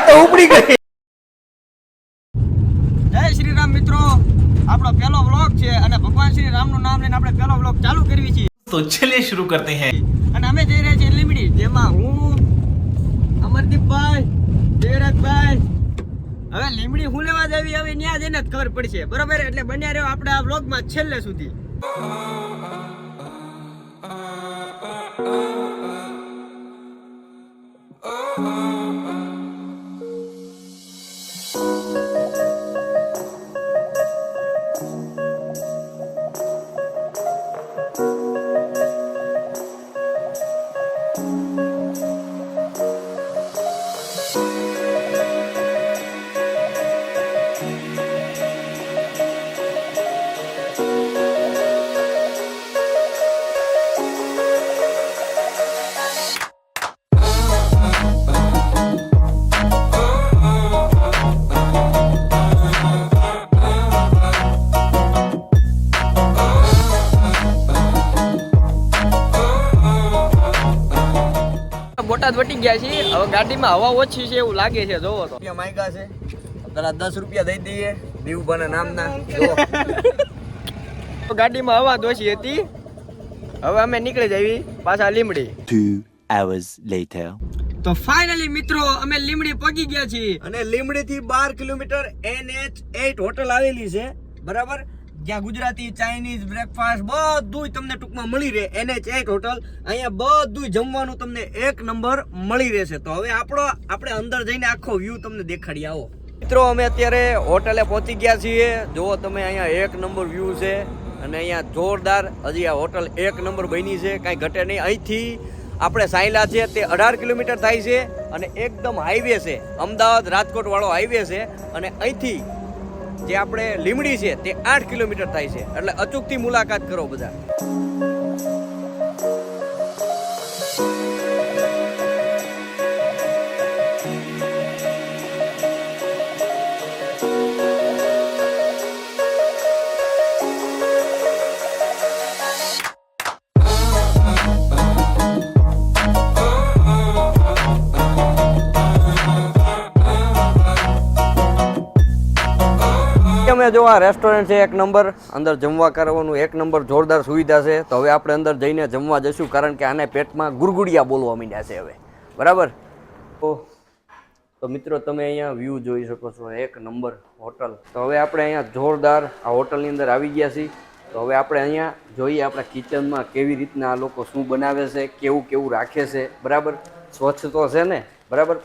તો ઉપડી ગઈ જય શ્રી રામ મિત્રો આપણો પહેલો વ્લોગ છે અને ભગવાન શ્રી રામનું નામ લઈને આપણે પહેલો વ્લોગ ચાલુ કરવી છે તો છેલ્લે શરૂ કરતે હૈ અને અમે જઈ રહ્યા છીએ લીમડી જેમાં હું અમરદીપભાઈ દેવરાજભાઈ હવે લીમડી હું લેવા જવી હવે ત્યાં જઈને જ ખબર પડશે બરોબર એટલે બન્યા રહ્યો આપણે આ વ્લોગમાં છેલ્લે સુધી Oh બોટાદ વટી ગયા છે. હવે ગાડીમાં હવા ઓછી છે એવું લાગે છે જોવો તો. માયકા છે. પેલા દસ રૂપિયા દઈ દઈએ. દીવભાના નામના. ગાડીમાં હવા ઓછી હતી. હવે અમે નીકળી જઈએ પાછા લીમડી. Two hours later. તો ફાઇનલી મિત્રો અમે લીમડી પગી ગયા છીએ. અને લીમડી થી બાર કિલોમીટર એનએચ એટ હોટલ આવેલી છે. બરાબર? જ્યાં ગુજરાતી, ચાઇનીઝ બ્રેકફાસ્ટ બધું તમને ટૂંકમાં મળી રહે. એનએચ એક હોટલ અહીંયા બધું જમવાનું તમને એક નંબર મળી રહેશે. તો હવે આપણો, આપણે અંદર જઈને આખો વ્યૂ તમને દેખાડી આવો. મિત્રો, અમે અત્યારે હોટલે પહોંચી ગયા છીએ. જુઓ તમે અહીંયા એક નંબર વ્યૂ છે અને અહીંયા જોરદાર હજી આ હોટલ એક નંબર બની છે. કાંઈ ઘટે નહીં. અહીંથી આપણે સાયલા છે, તે અઢાર કિલોમીટર થાય છે અને એકદમ હાઈવે છે. અમદાવાદ રાજકોટ વાળો હાઈવે છે અને અહીંથી જે આપણે લીમડી છે તે આઠ કિલોમીટર થાય છે. એટલે અચૂકથી મુલાકાત કરો બધા. અમે જો આ રેસ્ટોરન્ટ છે, એક નંબર અંદર જમવા કરવાનું એક નંબર જોરદાર સુવિધા છે. તો હવે આપણે અંદર જઈને જમવા જશું કારણ કે આને પેટમાં ગુરગુડિયા બોલવા માંડ્યા છે હવે. બરાબર? તો તો મિત્રો તમે અહીંયા વ્યૂ જોઈ શકો છો, એક નંબર હોટલ તો હવે આપણે અહીંયા જોરદાર આ હોટલની અંદર આવી ગયા છીએ. તો હવે આપણે અહીંયા જોઈએ આપણા કિચનમાં કેવી રીતના આ લોકો શું બનાવે છે, કેવું કેવું રાખે છે. બરાબર? સ્વચ્છ તો છે ને? બરાબર?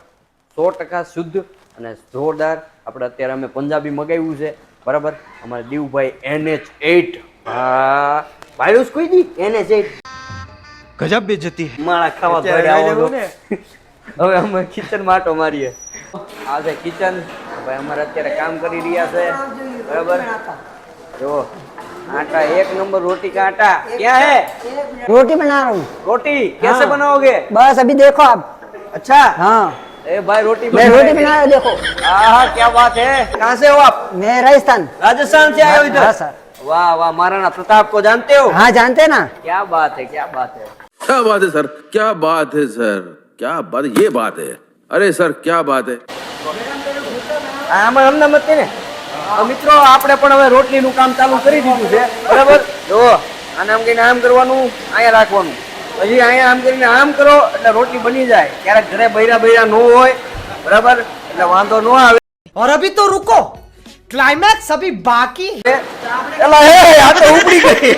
સો ટકા શુદ્ધ અને જોરદાર. આપણે અત્યારે અમે પંજાબી મગાવ્યું છે. બરાબર? અમારા દીવભાઈ એનએચ એટ હા. કોઈ દી? એનએચ એટ ગજબ બે જતી માળા ખાવા ભર્યા ને. હવે અમે કિચન માટો મારીએ. આ છે કિચન ભાઈ અમારે અત્યારે કામ કરી રહ્યા છે. બરાબર? જો આટા એક નંબર રોટી કા આટા? ક્યાં હે? રોટી બના રહા હું રોટી? કેસે બનાઓગે બસ અભી દેખો આપ. અચ્છા. હા. ए भाई रोटी मैं बन रोटी रही बना रहा हूँ, देखो हाँ हाँ क्या बात है कहाँ से हो आप मैं राजस्थान राजस्थान से आए हो इधर हाँ, सर। वाह वाह महाराणा प्रताप को जानते हो हाँ जानते हैं ना क्या बात है क्या बात है क्या बात है सर क्या बात है सर क्या बात ये बात है अरे सर क्या बात है આમાં અમને મત ને હવે મિત્રો આપણે પણ હવે રોટલીનું કામ ચાલુ કરી દીધું છે બરાબર જો આને આમ કરીને આમ કરવાનું અહીંયા રાખવાનું પછી અહીંયા આમ કરીને આમ કરો એટલે રોટલી બની જાય. ક્યારેક ઘરે બૈરા બૈરા ન હોય બરાબર? એટલે વાંધો ન આવે. ઓર અભી તો રૂકો. ક્લાઇમેક્સ અભી બાકી એલા હે આ તો ઉપડી ગઈ.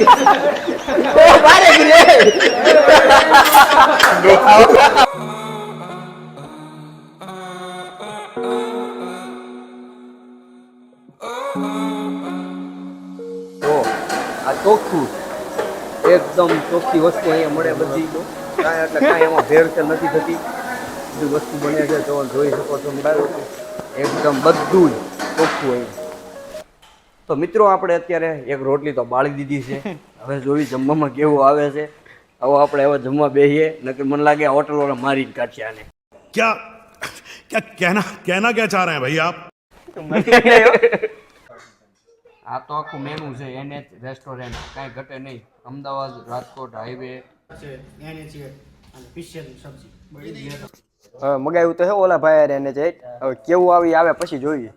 ચોખ્ખી વસ્તુ અહીંયા મળે બધી. તો એટલે કાંઈ એમાં ભેળસેળ નથી થતી. બધી વસ્તુ બને છે તો જોઈ શકો છો એકદમ બધું જ ચોખ્ખું હોય. તો મિત્રો આપણે અત્યારે એક રોટલી તો બાળી દીધી છે. હવે જોઈ જમવામાં કેવું આવે છે. હવે આપણે હવે જમવા બેહીએ નકર મને લાગે હોટલ વાળા મારીને કાઢશે આને. ક્યાં? ક્યાં કહેના કહેના ક્યાં ચાહ રહે ભાઈ આપ? આ તો આખું મેનુ છે એનએચ રેસ્ટોરન્ટ કાંઈ ઘટે નહીં. અમદાવાદ રાજકોટ હાઈવે મગાવ્યું તો હે ઓલા ભાઈ એને જે. હવે કેવું આવી આવે પછી જોઈએ.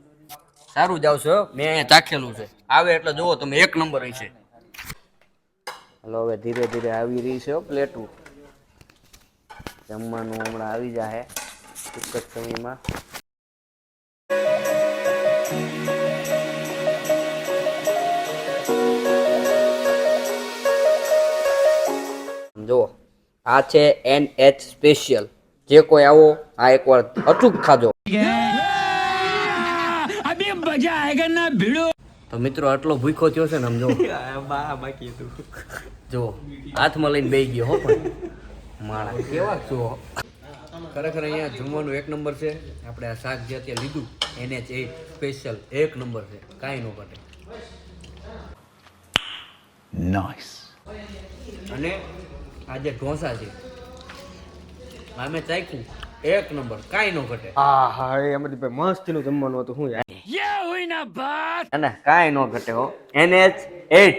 સારું જ આવશે મેં અહીંયા ચાખેલું છે. આવે એટલે જુઓ તમે એક નંબર હશે હલો હવે ધીરે ધીરે આવી રહી છે હો પ્લેટું. જમવાનું હમણાં આવી જાય ટૂંક જ સમયમાં. આ છે એન એચ સ્પેશિયલ. જે કોઈ આવો આ એકવાર અચૂક ખાજો. તો મિત્રો આટલો ભૂખો થયો છે ને સમજો જો. જો હાથમાં લઈને બે ગયો હો પણ. માણા કેવા છો? ખરેખર અહીંયા જમવાનું એક નંબર છે. આપણે આ શાક જે અત્યારે લીધું એને જ એ સ્પેશિયલ એક નંબર છે. કાંઈ ન ઘટે. નાઇસ અને આ જે ઢોસા છે. આ ચાખ્યું. એક નંબર. કાંઈ ન ઘટે. હા હા એ અમરદીપભાઈ મસ્તનું જમવાનું હતું શું યાર. અને કાંઈ ન ઘટે હો. એનએચ એટ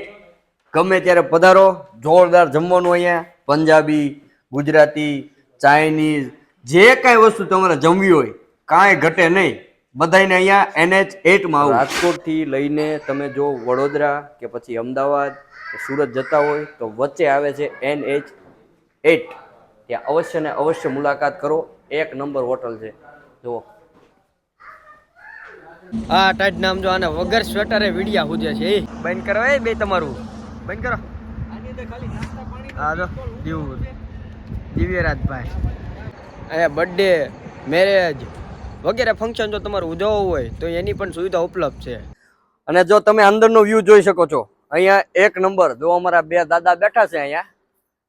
ગમે ત્યારે પધારો જોરદાર જમવાનું અહીંયા. પંજાબી ગુજરાતી ચાઇનીઝ જે કાંઈ વસ્તુ તમારે જમવી હોય કાંઈ ઘટે નહીં. બધાને અહીંયા એનએચ એટમાં આવું. રાજકોટથી લઈને તમે જો વડોદરા કે પછી અમદાવાદ કે સુરત જતા હોય તો વચ્ચે આવે છે એનએચ એટ. ત્યાં અવશ્ય ને અવશ્ય મુલાકાત કરો. એક નંબર હોટલ છે. જુઓ. આ ટાઈટ નામ જો આને વગર સ્વેટરે વિડિયા હુજે છે. બંધ કરો એ બે તમારું. બંધ કરો. હા જો દીવ. દિવ્યરાજભાઈ. અહીંયા બર્થડે મેરેજ વગેરે ફંક્શન જો તમારે ઉજવવું હોય તો એની પણ સુવિધા ઉપલબ્ધ છે. અને જો તમે અંદરનો વ્યૂ જોઈ શકો છો અહીંયા એક નંબર. જો અમારા બે દાદા બેઠા છે અહીંયા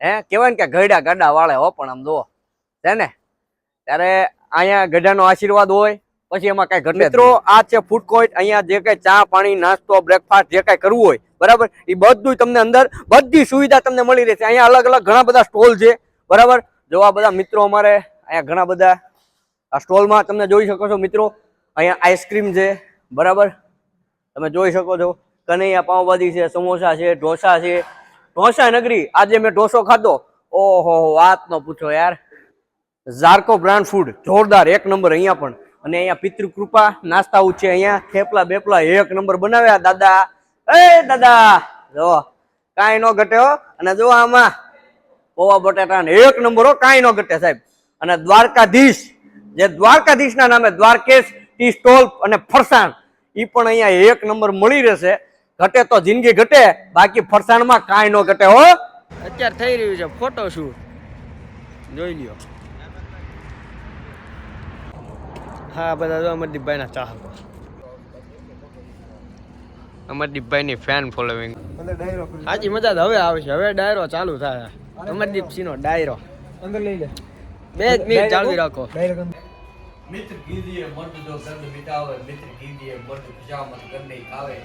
હે? કહેવાય ને કે ગઢા ગાડા વાળે હો પણ આમ જુઓ છે ને? ત્યારે અહીંયા ગઢાનો આશીર્વાદ હોય પછી એમાં કઈ ઘટે મિત્રો આ છે ફૂડ કોર્ટ અહીંયા જે કઈ ચા પાણી નાસ્તો બ્રેકફાસ્ટ જે કઈ કરવું હોય બરાબર? એ બધું તમને અંદર બધી સુવિધા તમને મળી રહેશે. અહીંયા અલગ અલગ ઘણા બધા સ્ટોલ છે બરાબર? જો આ બધા મિત્રો અમારે અહીંયા ઘણા બધા આ સ્ટોલમાં તમે જોઈ શકો છો મિત્રો અહીંયા આઈસ્ક્રીમ છે બરાબર? તમે જોઈ શકો છો કનૈયા પાવભાજી છે સમોસા છે ઢોસા છે ઢોસા નગરી, આજે મેં ઢોસો ખાધો. ઓહો, વાત ન પૂછો યાર. ઝારકો બ્રાન્ડ ફૂડ, જોરદાર, એક નંબર અહીંયા પણ. અને અહીંયા પિતૃ કૃપા નાસ્તા છે અહીંયા, થેપલા બેપલા એક નંબર બનાવ્યા, દાદા. એ, દાદા, જો, કાંઈ ન ઘટે અને જો આમાં, પોવા બટાટા એક નંબર હો, કાંઈ ન ઘટે સાહેબ. અને દ્વારકાધીશ, જે દ્વારકાધીશના નામે દ્વારકેશ ટી સ્ટોલ અને ફરસાણ એ પણ અહીંયા એક નંબર મળી રહેશે. ઘટે તો જિંદગી ઘટે બાકી ફરસાણમાં કાંઈ ન ઘટે હો. અત્યારે થઈ રહ્યું છે ફોટો શૂટ. જોઈ લ્યો. હા બધા જો અમરદીપભાઈ ના ચાહકો અમરદીપભાઈ ની ફેન ફોલોવિંગ સાચી મજા હવે આવે છે હવે ડાયરો ચાલુ થાય. અમરદીપ સિંહ નો ડાયરો. અંદર લઈ લે. બે જ મિનિટ ચાલુ રાખો. મિત્ર કીજીએ મર્દ જો દર્દ મિટાવે મિત્ર કીજીએ મર્દ ખુશામત નહીં ખાવે.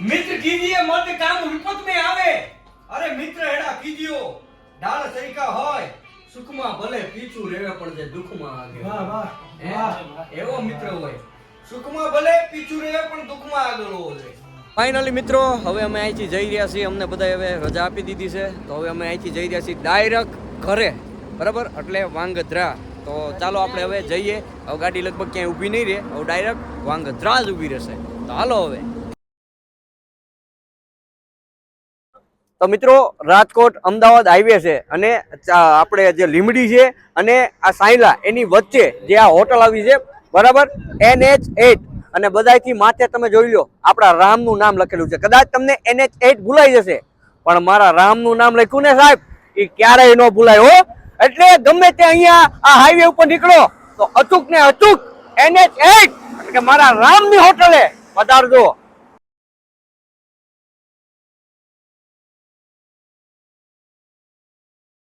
મિત્ર કીજીએ મત કામ વિપત મે આવે. અરે મિત્ર એડા કીજીઓ ડાળ સૈકા હોય સુખમાં ભલે પીછું રેવે પણ જે દુઃખમાં આગે. વાહ વાહ એવો મિત્ર હોય. સુખમાં ભલે પીછું રેવે પણ દુઃખમાં આગળ હોવો ફાઇનલી મિત્રો હવે અમે અહીંથી જઈ રહ્યા છીએ. અમને બધા હવે રજા આપી દીધી છે. તો હવે અમે અહીંથી જઈ રહ્યા છીએ ડાયરેક્ટ ઘરે. બરાબર? એટલે વાંગધ્રા. તો ચાલો આપણે હવે જઈએ. હવે ગાડી લગભગ ક્યાંય ઊભી નહીં રહે. હવે ડાયરેક્ટ વાંગધ્રા જ ઊભી રહેશે. તો હાલો હવે. તો મિત્રો, રાજકોટ અમદાવાદ હાઈવે છે અને આપણે જે લીમડી છે અને આ સાયલા એની વચ્ચે જે આ હોટલ આવી છે, બરાબર? એનએચ એટ અને બધાયથી માથે તમે જોઈ લો, આપણા રામનું નામ લખેલું છે. કદાચ તમને એનએચ એટ ભૂલાઈ જશે. પણ મારા રામનું નામ લખ્યું ને સાહેબ એ ક્યારેય ન ભૂલાય હો. એટલે ગમે તે અહીંયા આ હાઈવે ઉપર નીકળો, તો અચૂક ને અચૂક એનએચ એટ કે મારા રામની હોટલે પધારજો.